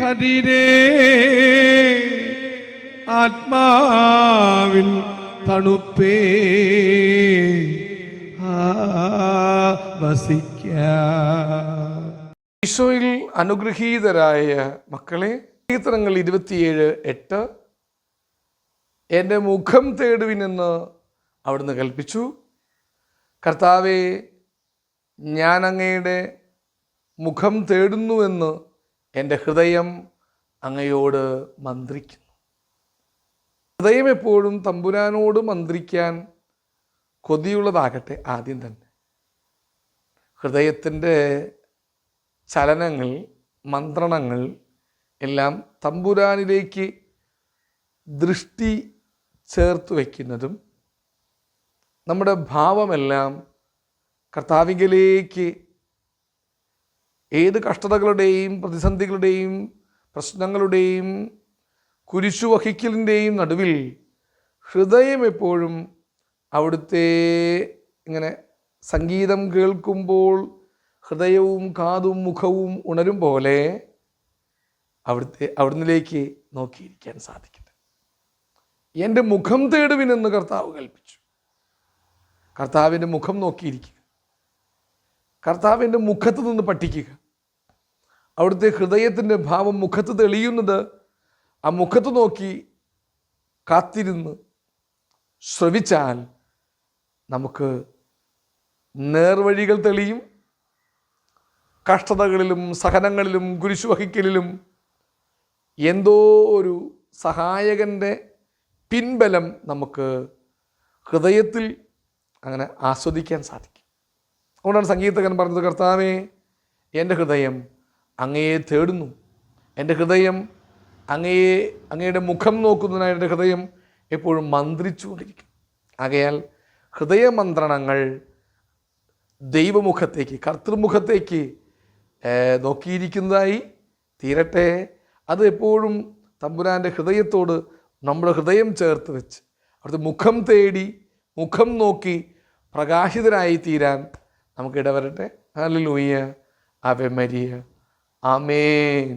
കതിരേ ആത്മാവിൽ തണുപ്പേ. വസിക്ക. ഈശോയിൽ അനുഗ്രഹീതരായ മക്കളെ കീർത്തനങ്ങൾ ഇരുപത്തിയേഴ് എട്ട്. എന്റെ മുഖം തേടുവിനെന്ന് അവിടുന്ന് കൽപ്പിച്ചു. കർത്താവെ ഞാൻ അങ്ങയുടെ മുഖം തേടുന്നുവെന്ന് എന്റെ ഹൃദയം അങ്ങയോട് മന്ത്രിക്കുന്നു ഹൃദയം എപ്പോഴും തമ്പുരാനോട് മന്ത്രിക്കാൻ കൊതിയുള്ളതാകട്ടെ ആദ്യം തന്നെ. ഹൃദയത്തിന്റെ ചലനങ്ങൾ മന്ത്രണങ്ങൾ എല്ലാം തമ്പുരാനിലേക്ക് ദൃഷ്ടി ചേർത്ത് വയ്ക്കുന്നതും നമ്മുടെ ഭാവമെല്ലാം കർത്താവിങ്കലേക്ക് ഏത് കഷ്ടതകളുടെയും പ്രതിസന്ധികളുടെയും പ്രശ്നങ്ങളുടെയും കുരിശു വഹിക്കലിന്റെയും നടുവിൽ ഹൃദയം എപ്പോഴും അവിടുത്തെ ഇങ്ങനെ സംഗീതം കേൾക്കുമ്പോൾ ഹൃദയവും കാതും മുഖവും ഉണരും പോലെ അവിടുത്തെ അവിടുന്നിലേക്ക് നോക്കിയിരിക്കാൻ സാധിക്കുന്നത് എന്റെ മുഖം തേടുവിനെന്ന് കർത്താവ് കൽപ്പിച്ചു. കർത്താവിന്റെ മുഖം നോക്കിയിരിക്കുക. കർത്താവിന്റെ മുഖത്ത് നിന്ന് പഠിക്കുക അവിടുത്തെ ഹൃദയത്തിന്റെ ഭാവം മുഖത്ത് തെളിയുന്നത് ആ മുഖത്ത് നോക്കി കാത്തിരുന്ന് ശ്രവിച്ചാൽ നമുക്ക് നേർവഴികൾ തെളിയും. കഷ്ടതകളിലും സഹനങ്ങളിലും കുരിശു വഹിക്കലിലും എന്തോ ഒരു സഹായകന്റെ പിൻബലം നമുക്ക് ഹൃദയത്തിൽ അങ്ങനെ ആസ്വദിക്കാൻ സാധിക്കും. അതുകൊണ്ടാണ് സംഗീതകൻ പറഞ്ഞത് കർത്താവേ എന്റെ ഹൃദയം അങ്ങയെ തേടുന്നു. എന്റെ ഹൃദയം അങ്ങയെ അങ്ങയുടെ മുഖം നോക്കുന്നതിനായി എന്റെ ഹൃദയം എപ്പോഴും മന്ത്രിച്ചുകൊണ്ടിരിക്കും. ആകയാൽ ഹൃദയമന്ത്രണങ്ങൾ ദൈവമുഖത്തേക്ക് കർത്തൃമുഖത്തേക്ക് നോക്കിയിരിക്കുന്നതായി തീരട്ടെ. അത് എപ്പോഴും തമ്പുരാന്റെ ഹൃദയത്തോട് നമ്മുടെ ഹൃദയം ചേർത്ത് വെച്ച് അവിടുത്തെ മുഖം തേടി മുഖം നോക്കി പ്രകാശിതരായി തീരാൻ നമുക്ക് ഇടവരട്ടെ. ഹല്ലേലൂയ. അവെ മരിയ. ആമേൻ.